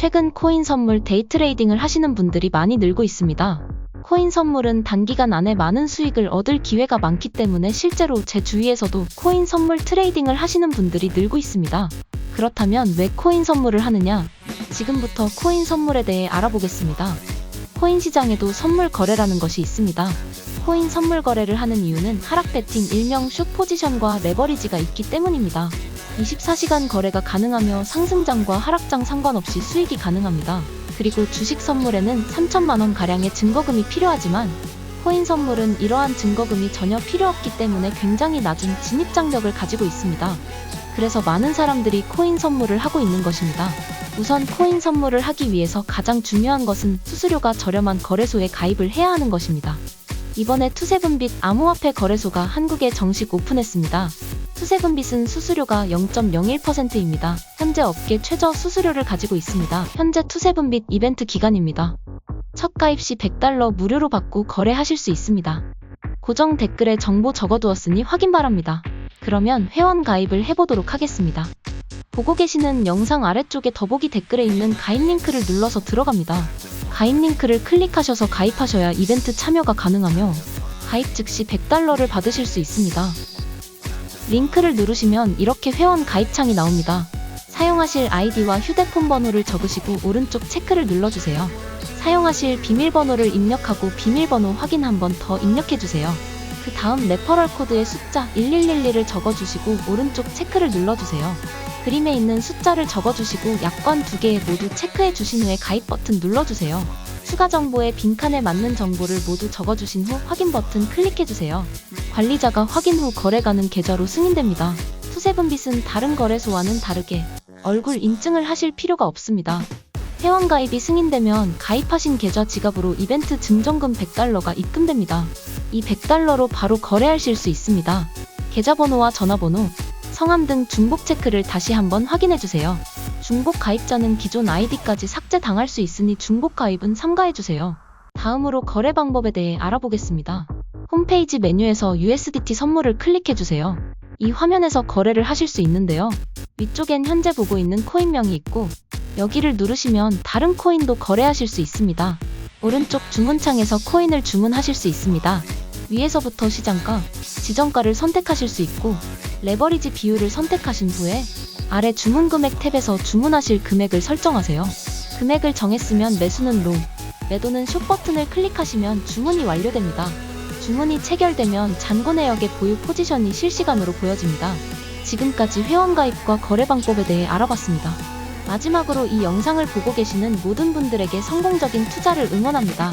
최근 코인 선물 데이트레이딩을 하시는 분들이 많이 늘고 있습니다. 코인 선물은 단기간 안에 많은 수익을 얻을 기회가 많기 때문에 실제로 제 주위에서도 코인 선물 트레이딩을 하시는 분들이 늘고 있습니다. 그렇다면 왜 코인 선물을 하느냐? 지금부터 코인 선물에 대해 알아보겠습니다. 코인 시장에도 선물 거래라는 것이 있습니다. 코인 선물 거래를 하는 이유는 하락 배팅 일명 숏 포지션과 레버리지가 있기 때문입니다. 24시간 거래가 가능하며 상승장과 하락장 상관없이 수익이 가능합니다. 그리고 주식 선물에는 3천만 원 가량의 증거금이 필요하지만 코인 선물은 이러한 증거금이 전혀 필요 없기 때문에 굉장히 낮은 진입 장벽을 가지고 있습니다. 그래서 많은 사람들이 코인 선물을 하고 있는 것입니다. 우선 코인 선물을 하기 위해서 가장 중요한 것은 수수료가 저렴한 거래소에 가입을 해야 하는 것입니다. 이번에 투세븐빛 암호화폐 거래소가 한국에 정식 오픈했습니다. 투세븐빛은 수수료가 0.01%입니다. 현재 업계 최저 수수료를 가지고 있습니다. 현재 투세븐빛 이벤트 기간입니다. 첫 가입 시 100달러 무료로 받고 거래하실 수 있습니다. 고정 댓글에 정보 적어두었으니 확인 바랍니다. 그러면 회원 가입을 해보도록 하겠습니다. 보고 계시는 영상 아래쪽에 더보기 댓글에 있는 가입 링크를 눌러서 들어갑니다. 가입 링크를 클릭하셔서 가입하셔야 이벤트 참여가 가능하며 가입 즉시 100달러를 받으실 수 있습니다. 링크를 누르시면 이렇게 회원 가입창이 나옵니다. 사용하실 아이디와 휴대폰 번호를 적으시고 오른쪽 체크를 눌러주세요. 사용하실 비밀번호를 입력하고 비밀번호 확인 한 번 더 입력해주세요. 그 다음 레퍼럴 코드의 숫자 1111을 적어주시고 오른쪽 체크를 눌러주세요. 그림에 있는 숫자를 적어주시고 약관 두 개 모두 체크해 주신 후에 가입 버튼 눌러주세요. 추가 정보에 빈칸에 맞는 정보를 모두 적어주신 후 확인 버튼 클릭해 주세요. 관리자가 확인 후 거래 가능 계좌로 승인됩니다. 투세븐빛은 다른 거래소와는 다르게 얼굴 인증을 하실 필요가 없습니다. 회원 가입이 승인되면 가입하신 계좌 지갑으로 이벤트 증정금 100달러가 입금됩니다. 이 100달러로 바로 거래하실 수 있습니다. 계좌번호와 전화번호, 성함 등 중복 체크를 다시 한번 확인해 주세요. 중복 가입자는 기존 아이디까지 삭제당할 수 있으니 중복 가입은 삼가해 주세요. 다음으로 거래 방법에 대해 알아보겠습니다. 홈페이지 메뉴에서 USDT 선물을 클릭해 주세요. 이 화면에서 거래를 하실 수 있는데요. 위쪽엔 현재 보고 있는 코인명이 있고 여기를 누르시면 다른 코인도 거래하실 수 있습니다. 오른쪽 주문창에서 코인을 주문하실 수 있습니다. 위에서부터 시장가, 지정가를 선택하실 수 있고 레버리지 비율을 선택하신 후에 아래 주문 금액 탭에서 주문하실 금액을 설정하세요. 금액을 정했으면 매수는 로, 매도는 숏 버튼을 클릭하시면 주문이 완료됩니다. 주문이 체결되면 잔고 내역의 보유 포지션이 실시간으로 보여집니다. 지금까지 회원 가입과 거래 방법에 대해 알아봤습니다. 마지막으로 이 영상을 보고 계시는 모든 분들에게 성공적인 투자를 응원합니다.